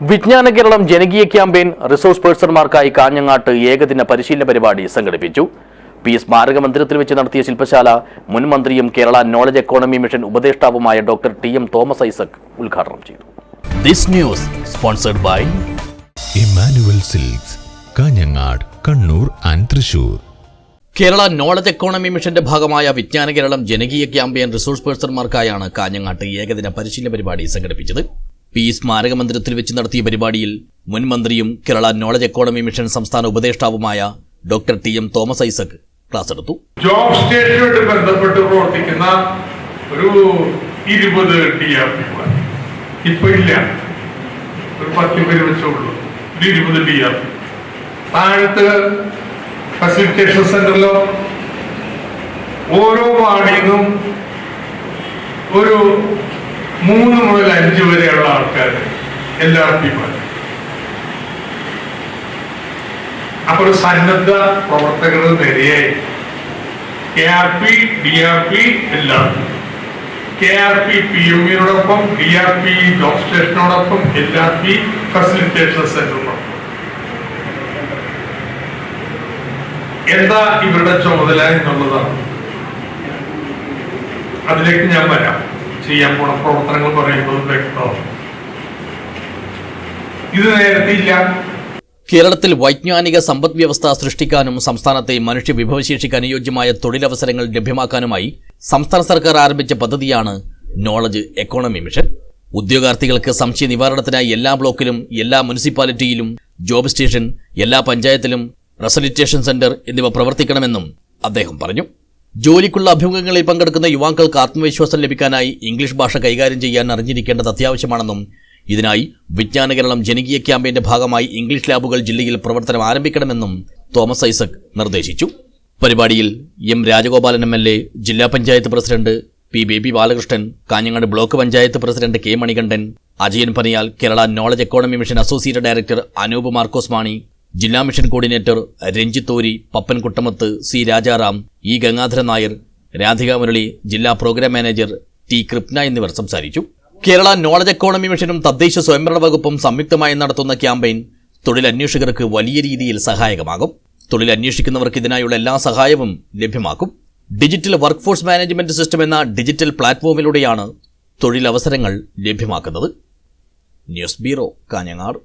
വിജ്ഞാന കേരളം ജനകീയ campaign resource പേഴ്സൺമാർക്കായി കാഞ്ഞങ്ങാട്ട് ഏകദിന പരിശീലന പരിപാടി സംഘടിപ്പിച്ചു. പി സ്മാരക മന്ദിരത്തിൽ വെച്ച് നടത്തിയ ശില്പശാല മുൻ മന്ത്രിയും Kerala knowledge economy mission ഉപദേഷ്ടാവുമായ doctor T M Thomas Isaac ഉദ്ഘാടനം ചെയ്തു. This news sponsored by Emmanuel Silks Kanhangad Kannur and Thrissur. Kerala knowledge economy മിഷന്റെ ഭാഗമായ വിജ്ഞാന കേരളം ജനകീയ ക്യാമ്പയിൻ റിസോഴ്സ് പേഴ്സൺമാർക്കായാണ് കാഞ്ഞങ്ങാട്ട് ഏകദിന പരിശീലന പരിപാടി സംഘടിപ്പിച്ചത്. പി സ്മാരക മന്ദിരത്തിൽ വെച്ച് നടത്തിയ പരിപാടിയിൽ മുൻ മന്ത്രിയും കേരള നോളജ് എക്കോണമി മിഷൻ സംസ്ഥാന ഉപദേഷ്ടാവുമായ doctor T M Thomas Isaac class എടുത്തു. ജോബ് സ്റ്റേറ്റുമായിട്ട് ബന്ധപ്പെട്ട് പ്രവർത്തിക്കുന്ന ഒരു ഇരുപത് ടി ആർ പി ഇപ്പൊ ഇല്ല. ഒരു പത്ത് പേര് വെച്ചുള്ളൂ ഒരു ഇരുപത് ടി ആർ പി താഴത്ത് ഫെസിലിറ്റേഷൻ സെന്ററിലോ ഓരോ വാർഡിൽ നിന്നും ഒരു മൂന്ന് മുതൽ അഞ്ച് വരെയുള്ള ആൾക്കാർ എൽ ആർ അപ്പൊ ഒരു സന്നദ്ധ പ്രവർത്തകരുടെ നിരയായി K R P D R P എല്ലാം K R P P M ഇനോടൊപ്പം D R P job സ്റ്റേഷനോടൊപ്പം എൽ ആർ പി ഫെസിലിറ്റേഷൻ സെന്ററിനോടൊപ്പം എന്താ ഇവരുടെ ചുമതല എന്നുള്ളതാണ്. അതിലേക്ക് ഞാൻ വരാം. ചെയ്യാൻ പോണ പ്രവർത്തനങ്ങൾ പറയുന്നത് വ്യക്തമാണ് ഇത് നേരത്തെ ഇല്ല. കേരളത്തിൽ വൈജ്ഞാനിക സമ്പദ് വ്യവസ്ഥ സൃഷ്ടിക്കാനും സംസ്ഥാനത്തെ മനുഷ്യ വിഭവശേഷിക്ക് അനുയോജ്യമായ തൊഴിലവസരങ്ങൾ ലഭ്യമാക്കാനുമായി സംസ്ഥാന സർക്കാർ ആരംഭിച്ച പദ്ധതിയാണ് നോളജ് എക്കോണമി മിഷൻ ഉദ്യോഗാർത്ഥികൾക്ക് സംശയ നിവാരണത്തിനായി എല്ലാ ബ്ലോക്കിലും എല്ലാ മുനിസിപ്പാലിറ്റിയിലും ജോബ് സ്റ്റേഷൻ എല്ലാ പഞ്ചായത്തിലും റെസലിറ്റേഷൻ സെന്റർ എന്നിവ പ്രവർത്തിക്കണമെന്നും അദ്ദേഹം പറഞ്ഞു. ജോലിക്കുള്ള അഭിമുഖങ്ങളിൽ പങ്കെടുക്കുന്ന യുവാക്കൾക്ക് ആത്മവിശ്വാസം ലഭിക്കാനായി ഇംഗ്ലീഷ് ഭാഷ കൈകാര്യം ചെയ്യാൻ അറിഞ്ഞിരിക്കേണ്ടത് അത്യാവശ്യമാണെന്നും ഇതിനായി വിജ്ഞാന കേരളം ജനകീയ ക്യാമ്പയിന്റെ ഭാഗമായി ഇംഗ്ലീഷ് ലാബുകൾ ജില്ലയിൽ പ്രവർത്തനം ആരംഭിക്കണമെന്നും തോമസ് ഐസക് നിർദ്ദേശിച്ചു. പരിപാടിയിൽ M Rajagopalan M L A ജില്ലാ panchayat president P Baby Balakrishnan Kanhangad block panchayat president K Manikandan Ajayan Paniyal Kerala knowledge economy mission associate director Anoop Markose Mani ജില്ലാ മിഷൻ കോർഡിനേറ്റർ രഞ്ജിത്തോരി Pappan Kuttamath C Rajaram E Gangadharan Nair Radhika Murali ജില്ലാ programme manager T കൃപ്ന എന്നിവർ സംസാരിച്ചു. Kerala knowledge economy മിഷനും തദ്ദേശ സ്വയംഭരണ വകുപ്പും സംയുക്തമായി നടത്തുന്ന ക്യാമ്പയിൻ തൊഴിലന്വേഷകർക്ക് വലിയ രീതിയിൽ സഹായകമാകും. തൊഴിൽ അന്വേഷിക്കുന്നവർക്ക് ഇതിനായുള്ള എല്ലാ സഹായവും ലഭ്യമാക്കും. Digital work force management system എന്ന ഡിജിറ്റൽ പ്ലാറ്റ്ഫോമിലൂടെയാണ് തൊഴിലവസരങ്ങൾ ലഭ്യമാക്കുന്നത്. News bureau Kanhangad.